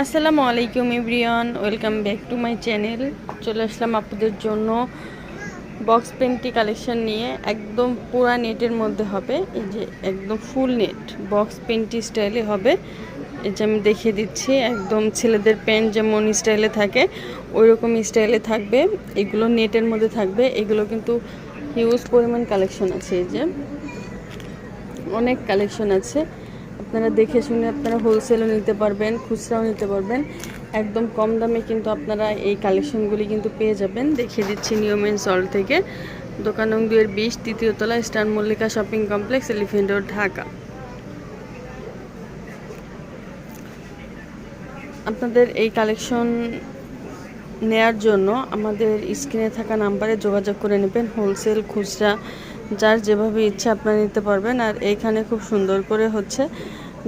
আসসালামু আলাইকুম everyone, welcome back to my channel. চলে আসলাম আপনাদের জন্য বক্স পেন্টি কালেকশন নিয়ে। একদম পুরা নেটের মধ্যে হবে, এই যে একদম ফুল নেট, বক্স পেন্টি স্টাইলে হবে। এই যে আমি দেখিয়ে দিচ্ছি, একদম ছেলেদের প্যান্ট যেমন স্টাইলে থাকে ওই রকম স্টাইলে থাকবে। এগুলো নেটের মধ্যে থাকবে, এগুলো কিন্তু হিউজ পরিমাণ কালেকশন আছে এই যে। অনেক কালেকশন আছে। আপনারা দেখে শুনে আপনারা হোলসেলও নিতে পারবেন, খুচরাও নিতে পারবেন। একদম কম দামে কিন্তু আপনারা এই কালেকশনগুলি কিন্তু পেয়ে যাবেন। দেখিয়ে দিচ্ছি নিয়মেন সল্ট থেকে। দোকান নং দুয়ের বিশ, তৃতীয় তলা, star Mallika shopping complex elephant road Dhaka. আপনাদের এই কালেকশন নেয়ার জন্য আমাদের স্ক্রিনে থাকা নাম্বারে যোগাযোগ করে নেবেন। হোলসেল খুচরা যার যেভাবে ইচ্ছে আপনারা নিতে পারবেন, আর এইখানে খুব সুন্দর করে হচ্ছে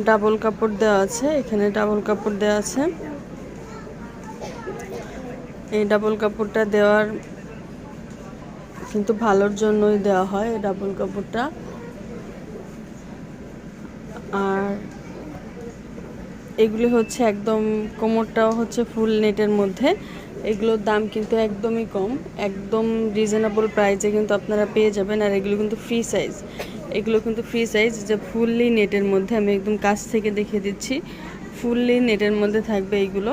ডাবল কাপড় দেওয়া আছে। এখানে ডাবল কাপড় দেওয়া আছে। এই ডাবল কাপড়টা দেওয়ার কিন্তু ভালোর জন্যই দেওয়া হয় এই ডাবল কাপড়টা। আর এগুলি হচ্ছে একদম কোমরটাও হচ্ছে ফুল নেটের মধ্যে। এগুলোর দাম কিন্তু একদমই কম, একদম রিজনেবল প্রাইসে কিন্তু আপনারা পেয়ে যাবেন, আর এগুলো কিন্তু ফ্রি সাইজ এগুলো কিন্তু ফ্রি সাইজ যে ফুললি নেটের মধ্যে আমি একদম কাছ থেকে দেখিয়ে দিচ্ছি। ফুললি নেটের মধ্যে থাকবে এইগুলো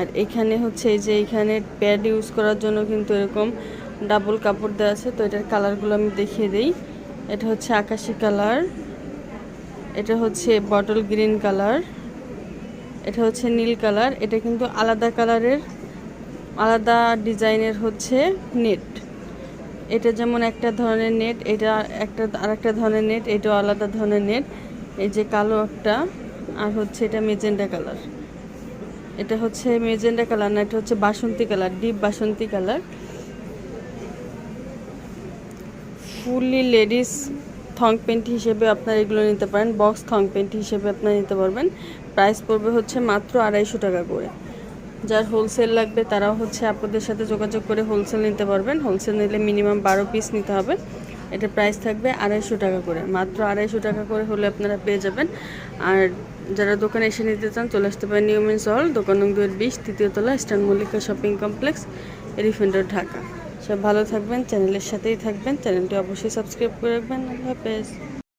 আর এখানে হচ্ছে এই যে এখানে প্যাড ইউজ করার জন্য কিন্তু এরকম ডাবল কাপড় দেওয়া আছে, তো এটার কালারগুলো আমি দেখিয়ে দিই। এটা হচ্ছে আকাশি কালার এটা হচ্ছে বটল গ্রিন কালার এটা হচ্ছে নীল কালার, এটা কিন্তু আলাদা কালারের, আলাদা ডিজাইনের হচ্ছে নেট। এটা যেমন একটা ধরনের নেট, এটা একটা, আরেকটা ধরনের নেট, এটাও আলাদা ধরনের নেট। এই যে কালো একটা, আর হচ্ছে এটা মেজেন্ডা কালার। এটা হচ্ছে মেজেন্ডা কালার না, এটা হচ্ছে বাসন্তী কালার, ডিপ বাসন্তী colour. Fully ladies thong pant হিসেবে আপনারা এগুলো নিতে পারেন, বক্স থং পেন্ট হিসেবে আপনারা নিতে পারবেন। প্রাইস পড়বে হচ্ছে মাত্র আড়াইশো টাকা করে। যার হোলসেল লাগবে তারাও হচ্ছে আপনাদের সাথে যোগাযোগ করে হোলসেল নিতে পারবেন। হোলসেল নিলে মিনিমাম বারো পিস নিতে হবে। এটা প্রাইস থাকবে আড়াইশো টাকা করে। মাত্র আড়াইশো টাকা করে হলে আপনারা পেয়ে যাবেন। আর যারা দোকানে এসে নিতে চান, চলে আসতে পারেন নিউমেন্স হল, দোকান নং দুয়ের বিশ, তৃতীয় তলা star Mallika shopping complex, elephant, Dhaka. সব ভালো থাকবেন চ্যানেলের সাথেই থাকবেন চ্যানেলটি অবশ্যই সাবস্ক্রাইব করে রাখবেন। আল্লাহ হাফেজ।